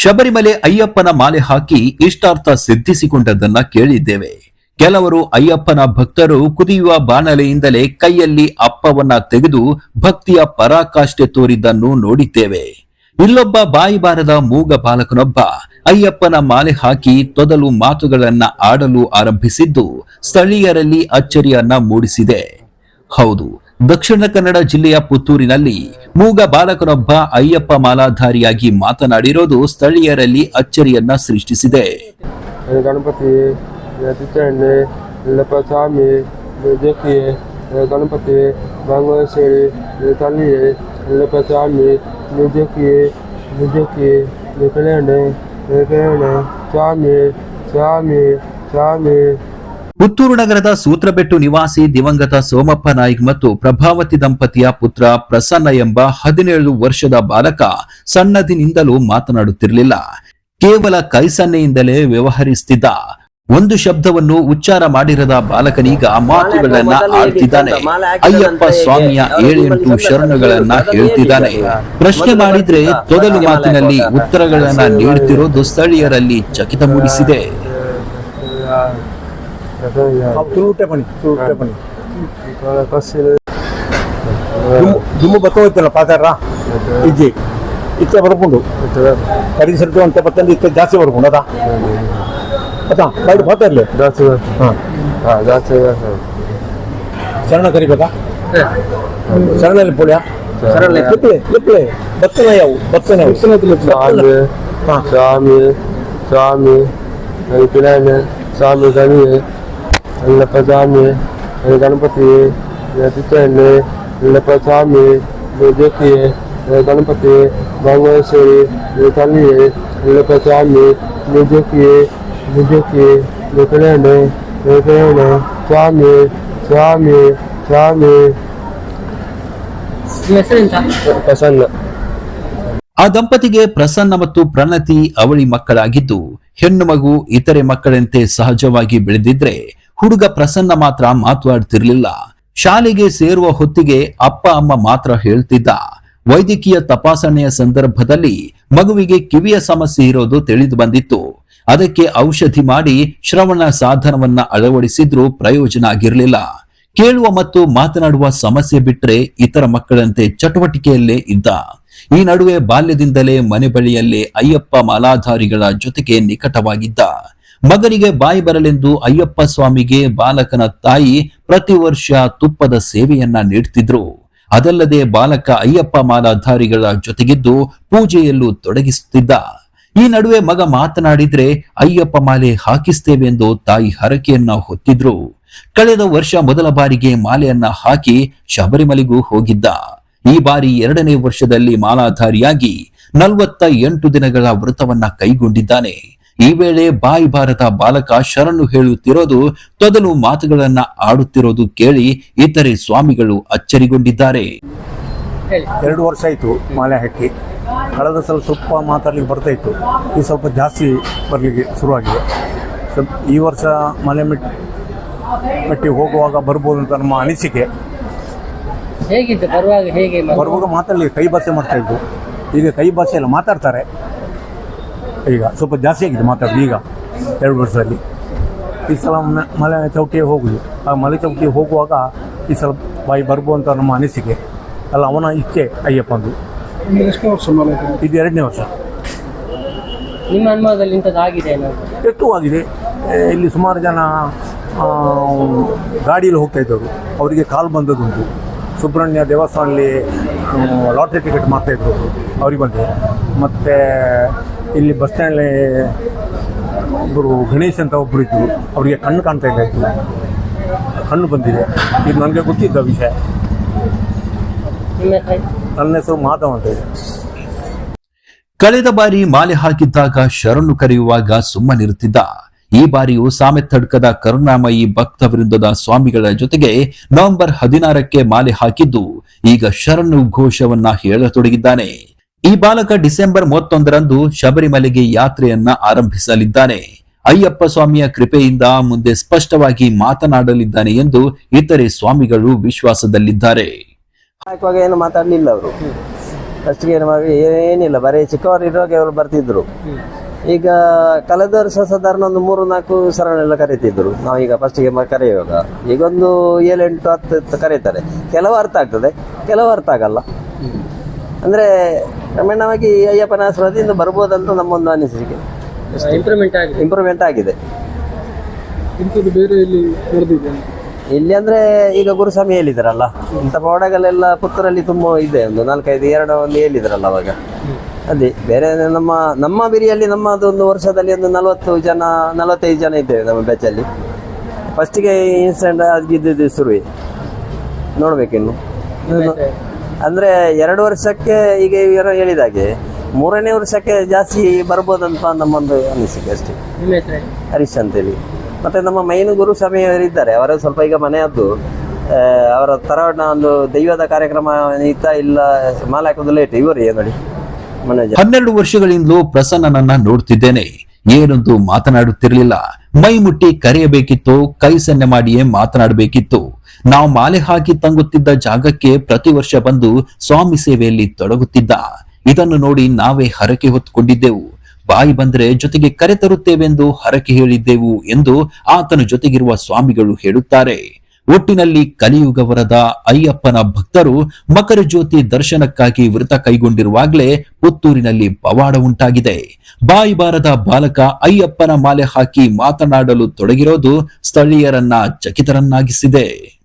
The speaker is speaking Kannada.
ಶಬರಿಮಲೆ ಅಯ್ಯಪ್ಪನ ಮಾಲೆ ಹಾಕಿ ಇಷ್ಟಾರ್ಥ ಸಿದ್ಧಿಸಿಕೊಂಡದನ್ನ ಕೇಳಿದ್ದೇವೆ. ಕೆಲವರು ಅಯ್ಯಪ್ಪನ ಭಕ್ತರು ಕುದಿಯುವ ಬಾಣಲೆಯಿಂದಲೇ ಕೈಯಲ್ಲಿ ಅಪ್ಪವನ್ನ ತೆಗೆದು ಭಕ್ತಿಯ ಪರಾಕಾಷ್ಠೆ ತೋರಿದ್ದನ್ನು ನೋಡಿದ್ದೇವೆ. ಇಲ್ಲೊಬ್ಬ ಬಾಯಿಬಾರದ ಮೂಗ ಬಾಲಕನೊಬ್ಬ ಅಯ್ಯಪ್ಪನ ಮಾಲೆ ಹಾಕಿ ತೊದಲು ಮಾತುಗಳನ್ನ ಆಡಲು ಆರಂಭಿಸಿದ್ದು ಸ್ಥಳೀಯರಲ್ಲಿ ಅಚ್ಚರಿಯನ್ನ ಮೂಡಿಸಿದೆ. ಹೌದು ದಕ್ಷಿಣ ಕನ್ನಡ ಜಿಲ್ಲೆಯ ಪುತ್ತೂರಿನಲ್ಲಿ ಮೂಗ ಬಾಲಕನೊಬ್ಬ ಅಯ್ಯಪ್ಪ ಮಾಲಾಧಾರಿಯಾಗಿ ಮಾತನಾಡಿರೋದು ಸ್ಥಳೀಯರಲ್ಲಿ ಅಚ್ಚರಿಯನ್ನ ಸೃಷ್ಟಿಸಿದೆ. ಗಣಪತಿ ಸ್ವಾಮಿ ಗಣಪತಿ ಗಂಗೋಶ್ವರಿ ತಲ್ಲಿಯೇ ಸ್ವಾಮಿ ಸ್ವಾಮಿ ಸ್ವಾಮಿ. ಪುತ್ತೂರು ನಗರದ ಸೂತ್ರಬೆಟ್ಟು ನಿವಾಸಿ ದಿವಂಗತ ಸೋಮಪ್ಪ ನಾಯ್ಕ್ ಮತ್ತು ಪ್ರಭಾವತಿ ದಂಪತಿಯ ಪುತ್ರ ಪ್ರಸನ್ನ ಎಂಬ ಹದಿನೇಳು ವರ್ಷದ ಬಾಲಕ ಸಣ್ಣದಿನಿಂದಲೂ ಮಾತನಾಡುತ್ತಿರಲಿಲ್ಲ. ಕೇವಲ ಕೈಸನ್ನೆಯಿಂದಲೇ ವ್ಯವಹರಿಸುತ್ತಿದ್ದ ಒಂದು ಶಬ್ದವನ್ನು ಉಚ್ಚಾರ ಮಾಡಿರದ ಬಾಲಕನೀಗ ಮಾತುಗಳನ್ನ ಆಡ್ತಿದ್ದಾನೆ. ಅಯ್ಯಪ್ಪ ಸ್ವಾಮಿಯ ಏಳೆಂಟು ಶರಣಗಳನ್ನ ಹೇಳ್ತಿದ್ದಾನೆ ಪ್ರಶ್ನೆ ಮಾಡಿದ್ರೆ ತೊದಲು ಮಾತಿನಲ್ಲಿ ಉತ್ತರಗಳನ್ನ ನೀಡುತ್ತಿರೋದು ಸ್ಥಳೀಯರಲ್ಲಿ ಚಕಿತ ಮೂಡಿಸಿದೆ ತುಳುಟೆ ಪಣಿ ತುಳುಟೆ ಪಣಿ ಕಸಿಲು ದುಮ್ಮು ಬತ್ತ ಹೋಯ್ತಲ್ಲ ಪಾತಾರ ಇಜ್ಜಿ. ಇತ್ತೆ ಬರ್ಕೊಂಡು. ಪರಿಸರದ್ದು ಅಂತ ಬತ್ತಲ್ಲಿ ಇತ್ತೆ ಜಾಸ್ತಿ ಬರ್ಕೊಂಡು ಅದಾ? ಅದಾ ಬೈಡು ಜಾಸ್ತಿ ಹಾಂ. ಹಾ ಜಾಸ್ತಿ ಜಾಸ್ತಿ ಶರಣ ಕರಿಬೇಕಾ? ಶರಣಲ್ಲಿ ಪುಳ್ಯ ಶರಣ ಲಿಪ್ಲೆ ಲಿಪ್ಲೆ. ಬತ್ತನ ಯಾವು? ಬತ್ತನ ಯಾವು? ಸ್ವಾಮಿ ಹಾಂ. ಸ್ವಾಮಿ ಸ್ವಾಮಿ ಪಿಲಾನೆ ಸ್ವಾಮಿ ಗಣಿಯೇ ಅಲ್ಲಪ್ಪ ಸ್ವಾಮಿ ಗಣಪತಿ ತಿತ್ತಣ್ಣೆ ಅಲ್ಲಪ್ಪ ಸ್ವಾಮಿ ಜಕ್ಕಿಯೇ ಗಣಪತಿ ಭಾಗವಹಿಸಿ ತಲ್ಲಿಯೇ ಅಲ್ಲಪ್ಪ ಸ್ವಾಮಿ ನಿಜಕ್ಕಿಯೇ ನಿಜಕ್ಕಿ ನಿಕಲೇಣೆ ನಿಕಲೇಣೆ ಸ್ವಾಮಿ ಸ್ವಾಮಿ ಸ್ವಾಮಿ ಪ್ರಸನ್ನ. ಆ ದಂಪತಿಗೆ ಪ್ರಸನ್ನ ಮತ್ತು ಪ್ರಣತಿ ಅವಳಿ ಮಕ್ಕಳಾಗಿದ್ದು ಹೆಣ್ಣು ಮಗು ಇತರೆ ಮಕ್ಕಳಂತೆ ಸಹಜವಾಗಿ ಬೆಳೆದಿದ್ರೆ ಹುಡುಗ ಪ್ರಸನ್ನ ಮಾತ್ರ ಮಾತಾಡ್ತಿರ್ಲಿಲ್ಲ ಶಾಲೆಗೆ ಸೇರುವ ಹೊತ್ತಿಗೆ ಅಪ್ಪ ಅಮ್ಮ ಮಾತ್ರ ಹೇಳ್ತಿದ್ದ. ವೈದ್ಯಕೀಯ ತಪಾಸಣೆಯ ಸಂದರ್ಭದಲ್ಲಿ ಮಗುವಿಗೆ ಕಿವಿಯ ಸಮಸ್ಯೆ ಇರೋದು ತಿಳಿದು ಬಂದಿತ್ತು. ಅದಕ್ಕೆ ಔಷಧಿ ಮಾಡಿ ಶ್ರವಣ ಸಾಧನವನ್ನ ಅಳವಡಿಸಿದ್ರೂ ಪ್ರಯೋಜನ ಆಗಿರಲಿಲ್ಲ. ಕೇಳುವ ಮತ್ತು ಮಾತನಾಡುವ ಸಮಸ್ಯೆ ಬಿಟ್ರೆ ಇತರ ಮಕ್ಕಳಂತೆ ಚಟುವಟಿಕೆಯಲ್ಲೇ ಇದ್ದ. ಈ ನಡುವೆ ಬಾಲ್ಯದಿಂದಲೇ ಮನೆ ಬಳಿಯಲ್ಲೇ ಅಯ್ಯಪ್ಪ ಮಾಲಾಧಾರಿಗಳ ಜೊತೆಗೆ ನಿಕಟವಾಗಿದ್ದ. ಮಗನಿಗೆ ಬಾಯಿ ಬರಲೆಂದು ಅಯ್ಯಪ್ಪ ಸ್ವಾಮಿಗೆ ಬಾಲಕನ ತಾಯಿ ಪ್ರತಿ ವರ್ಷ ತುಪ್ಪದ ಸೇವೆಯನ್ನ ನೀಡ್ತಿದ್ರು. ಅದಲ್ಲದೆ ಬಾಲಕ ಅಯ್ಯಪ್ಪ ಮಾಲಾಧಾರಿಗಳ ಜೊತೆಗಿದ್ದು ಪೂಜೆಯಲ್ಲೂ ತೊಡಗಿಸುತ್ತಿದ್ದ. ಈ ನಡುವೆ ಮಗ ಮಾತನಾಡಿದ್ರೆ ಅಯ್ಯಪ್ಪ ಮಾಲೆ ಹಾಕಿಸ್ತೇವೆ ಎಂದು ತಾಯಿ ಹರಕೆಯನ್ನ ಹೊತ್ತಿದ್ರು. ಕಳೆದ ವರ್ಷ ಮೊದಲ ಬಾರಿಗೆ ಮಾಲೆಯನ್ನ ಹಾಕಿ ಶಬರಿಮಲೆಗೂ ಹೋಗಿದ್ದ. ಈ ಬಾರಿ ಎರಡನೇ ವರ್ಷದಲ್ಲಿ ಮಾಲಾಧಾರಿಯಾಗಿ ನಲವತ್ತ ಎಂಟು ದಿನಗಳ ವ್ರತವನ್ನ ಕೈಗೊಂಡಿದ್ದಾನೆ. ಈ ವೇಳೆ ಬಾಯಿ ಭಾರತ ಬಾಲಕ ಶರಣು ಹೇಳುತ್ತಿರೋದು ತೊದಲು ಮಾತುಗಳನ್ನ ಆಡುತ್ತಿರೋದು ಕೇಳಿ ಇತರೆ ಸ್ವಾಮಿಗಳು ಅಚ್ಚರಿಗೊಂಡಿದ್ದಾರೆ. ಎರಡು ವರ್ಷ ಆಯಿತು ಮಾಲೆ ಹಾಕಿ. ಕಳೆದ ಸಲ ಸ್ವಲ್ಪ ಮಾತಾಡ್ಲಿಕ್ಕೆ ಬರ್ತಾ ಇತ್ತು. ಈ ಸ್ವಲ್ಪ ಜಾಸ್ತಿ ಬರಲಿಕ್ಕೆ ಶುರುವಾಗಿದೆ. ಸ್ವಲ್ಪ ಈ ವರ್ಷ ಮಲೆ ಮೆಟ್ ಮೆಟ್ಟಿ ಹೋಗುವಾಗ ಬರ್ಬೋದು ಅಂತ ನಮ್ಮ ಅನಿಸಿಕೆ. ಹೇಗಿತ್ತು? ಬರುವಾಗ ಹೇಗೆ ಬರುವಾಗ ಮಾತಾಡಲಿಕ್ಕೆ ಕೈ ಭಾಷೆ ಮಾಡ್ತಾ ಇದ್ದು ಈಗ ಕೈ ಭಾಷೆ ಎಲ್ಲ ಮಾತಾಡ್ತಾರೆ. ಈಗ ಸ್ವಲ್ಪ ಜಾಸ್ತಿ ಆಗಿದೆ ಮಾತಾಡೋದು ಈಗ ಎರಡು ವರ್ಷದಲ್ಲಿ. ಈ ಸಲ ಮಲೆ ಚೌಕಿಗೆ ಹೋಗುದು. ಆ ಮಲೆ ಚೌಕಿಗೆ ಹೋಗುವಾಗ ಈ ಸಲ ಬಾಯಿ ಬರ್ಬೋ ಅಂತ ನಮ್ಮ ಅನಿಸಿಕೆ. ಅಲ್ಲ ಅವನ ಇಚ್ಛೆ ಅಯ್ಯಪ್ಪಂದು. ಇದು? ಎರಡನೇ ವರ್ಷ. ನಿಮ್ಮ ಅನುಭವದಲ್ಲಿ ಇಂಥದ್ದು ಆಗಿದೆ ಏನಾದ್ರು ಎಷ್ಟು ಆಗಿದೆ. ಇಲ್ಲಿ ಸುಮಾರು ಜನ ಆ, ಗಾಡಿಯಲ್ಲಿ ಹೋಗ್ತಾ ಇದ್ದವರು. ಅವರಿಗೆ ಕಾಲು ಬಂದದ್ದುಂಟು. ಸುಬ್ರಹ್ಮಣ್ಯ ದೇವಸ್ಥಾನದಲ್ಲಿ ಲಾಟ್ರಿ ಟಿಕೆಟ್ ಮಾಡ್ತಾಯಿದ್ರು ಅವ್ರಿಗೆ ಬಂದೆ. ಮತ್ತು ಇಲ್ಲಿ ಬಸ್ ಸ್ಟ್ಯಾಂಡಲ್ಲಿ ಒಬ್ಬರು ಗಣೇಶ್ ಅಂತ ಒಬ್ಬರು ಇದ್ದರು ಅವರಿಗೆ ಕಣ್ಣು ಕಾಣ್ತಾ ಇಲ್ಲ ಇತ್ತು. ಕಣ್ಣು ಬಂದಿದೆ. ಇದು ನನಗೆ ಗೊತ್ತಿದ್ದ ವಿಷಯ. ನನ್ನ ಹೆಸರು ಮಾಧವ್ ಅಂತ ಇದೆ ಕಳೆದ ಬಾರಿ ಮಾಲೆ ಹಾಕಿದ್ದಾಗ ಶರಣು ಕರೆಯುವಾಗ ಸುಮ್ಮನಿರುತ್ತಿದ್ದ. ಈ ಬಾರಿಯೂ ಸಾಮೆತ್ತಡ್ಕದ ಕರುಣಾಮಯಿ ಭಕ್ತ ವೃಂದದ ಸ್ವಾಮಿಗಳ ಜೊತೆಗೆ ನವೆಂಬರ್ ಹದಿನಾರಕ್ಕೆ ಮಾಲೆ ಹಾಕಿದ್ದು. ಈಗ ಶರಣು ಘೋಷವನ್ನ ಹೇಳತೊಡಗಿದ್ದಾನೆ. ಈ ಬಾಲಕ ಡಿಸೆಂಬರ್ ಮೂವತ್ತೊಂದರಂದು ಶಬರಿಮಲೆಗೆ ಯಾತ್ರೆಯನ್ನ ಆರಂಭಿಸಲಿದ್ದಾನೆ. ಅಯ್ಯಪ್ಪ ಸ್ವಾಮಿಯ ಕೃಪೆಯಿಂದ ಮುಂದೆ ಸ್ಪಷ್ಟವಾಗಿ ಮಾತನಾಡಲಿದ್ದಾನೆ ಎಂದು ಇತರೆ ಸ್ವಾಮಿಗಳು ವಿಶ್ವಾಸದಲ್ಲಿದ್ದಾರೆ. ಏನು ಮಾತಾಡಲಿಲ್ಲ ಅವರು. ಏನಿಲ್ಲ. ಬರೀ ಚಿಕ್ಕವರು ಇರುವಾಗ ಅವರು ಬರ್ತಿದ್ರು. ಈಗ ಕಳೆದ ವರ್ಷ ಸಾಧಾರಣ ಒಂದು ಮೂರು ನಾಲ್ಕು ಸರಳೆಲ್ಲ ಕರೀತಿದ್ರು. ನಾವೀಗ ಫಸ್ಟಿಗೆ ಕರೆಯುವಾಗ. ಈಗ ಒಂದು ಏಳೆಂಟು ಹತ್ತು ಕರೀತಾರೆ. ಕೆಲವು ಅರ್ಥ ಆಗ್ತದೆ. ಕೆಲವು ಅರ್ಥ ಆಗಲ್ಲ. ಅಂದ್ರೆ ಕ್ರಮೇಣವಾಗಿ ಅಯ್ಯಪ್ಪನ ಆಶೀರ್ವಾದದಿಂದ ಬರ್ಬೋದಂತ ನಮ್ಮೊಂದು ಅನಿಸಿಕೆ. ಇಂಪ್ರೂವ್ಮೆಂಟ್ ಆಗಿದೆ. ಇಂಪ್ರೂವ್ಮೆಂಟ್ ಆಗಿದೆ. ಇಂಥದ್ದು ಬೇರೆ ಇಲ್ಲಿ ನಡೆದಿದೆ? ಇಲ್ಲಿ ಅಂದ್ರೆ ಈಗ ಗುರುಸ್ವಾಮಿ ಹೇಳಿದ್ರಲ್ಲ ಇಂಥ ಪವಾಡಗಳೆಲ್ಲ ಪುತ್ತೂರಲ್ಲಿ ತುಂಬಾ ಇದೆ ಒಂದು ನಾಲ್ಕೈದು ಎರಡು ಒಂದು ಹೇಳಿದ್ರಲ್ಲ ಅವಾಗ. ಅದೇ ಬೇರೆ ನಮ್ಮ ನಮ್ಮ ಬಿರಿಯಲ್ಲಿ ನಮ್ಮದು ಒಂದು ವರ್ಷದಲ್ಲಿ ಒಂದು ನಲವತ್ತು ಜನ ನಲವತ್ತೈದು ಜನ ಇದ್ದೇವೆ ನಮ್ಮ ಬ್ಯಾಚಲ್ಲಿ ಫಸ್ಟಿಗೆ ಇನ್ಸಿಡೆಂಟ್ ಆಗಿದ್ದು ಶುರುವೆ. ನೋಡ್ಬೇಕಿನ್ನು ಇನ್ನು. ಅಂದ್ರೆ ಎರಡು ವರ್ಷಕ್ಕೆ ಈಗ ಇವರು ಹೇಳಿದಾಗೆ ಮೂರನೇ ವರ್ಷಕ್ಕೆ ಜಾಸ್ತಿ ಬರ್ಬೋದಂತ ನಮ್ಮೊಂದು ಅನಿಸಿಕೆ ಅಷ್ಟೇ. ಹರೀಶ್ ಅಂತೇಳಿ. ಮತ್ತೆ ನಮ್ಮ ಮೈನು ಗುರು ಸ್ವಾಮಿಯವರಿದ್ದಾರೆ ಅವರ ಸ್ವಲ್ಪ ಈಗ ಮನೆಯದ್ದು. ಅವರ ತರವಣ ಒಂದು ದೈವದ ಕಾರ್ಯಕ್ರಮ ಇತ್ತ ಇಲ್ಲ ಮಾಲಾಕೋದು ಲೇಟ್ ಇವರೇ ನೋಡಿ? ಹನ್ನೆರಡು ವರ್ಷಗಳಿಂದಲೂ ಪ್ರಸನ್ನನನ್ನ ನೋಡ್ತಿದ್ದೇನೆ. ಏನೊಂದು ಮಾತನಾಡುತ್ತಿರಲಿಲ್ಲ. ಮೈ ಮುಟ್ಟಿ ಕರೆಯಬೇಕಿತ್ತು, ಕೈ ಸನ್ನೆ ಮಾಡಿಯೇ ಮಾತನಾಡಬೇಕಿತ್ತು. ನಾವು ಮಾಲೆ ಹಾಕಿ ತಂಗುತ್ತಿದ್ದ ಜಾಗಕ್ಕೆ ಪ್ರತಿ ವರ್ಷ ಬಂದು ಸ್ವಾಮಿ ಸೇವೆಯಲ್ಲಿ ತೊಡಗುತ್ತಿದ್ದ. ಇದನ್ನು ನೋಡಿ ನಾವೇ ಹರಕೆ ಹೊತ್ತುಕೊಂಡಿದ್ದೆವು. ಬಾಯಿ ಬಂದ್ರೆ ಜೊತೆಗೆ ಕರೆ ತರುತ್ತೇವೆಂದು ಹರಕೆ ಹೇಳಿದ್ದೆವು ಎಂದು ಆತನ ಜೊತೆಗಿರುವ ಸ್ವಾಮಿಗಳು ಹೇಳುತ್ತಾರೆ. ಒಟ್ಟಿನಲ್ಲಿ ಕಲಿಯುಗವರದ ಅಯ್ಯಪ್ಪನ ಭಕ್ತರು ಮಕರ ಜ್ಯೋತಿ ದರ್ಶನಕ್ಕಾಗಿ ವೃತ ಕೈಗೊಂಡಿರುವಾಗಲೇ ಪುತ್ತೂರಿನಲ್ಲಿ ಪವಾಡ ಉಂಟಾಗಿದೆ. ಬಾಯಿ ಬಾರದ ಬಾಲಕ ಅಯ್ಯಪ್ಪನ ಮಾಲೆ ಹಾಕಿ ಮಾತನಾಡಲು ತೊಡಗಿರೋದು ಸ್ಥಳೀಯರನ್ನ ಚಕಿತರನ್ನಾಗಿಸಿದೆ.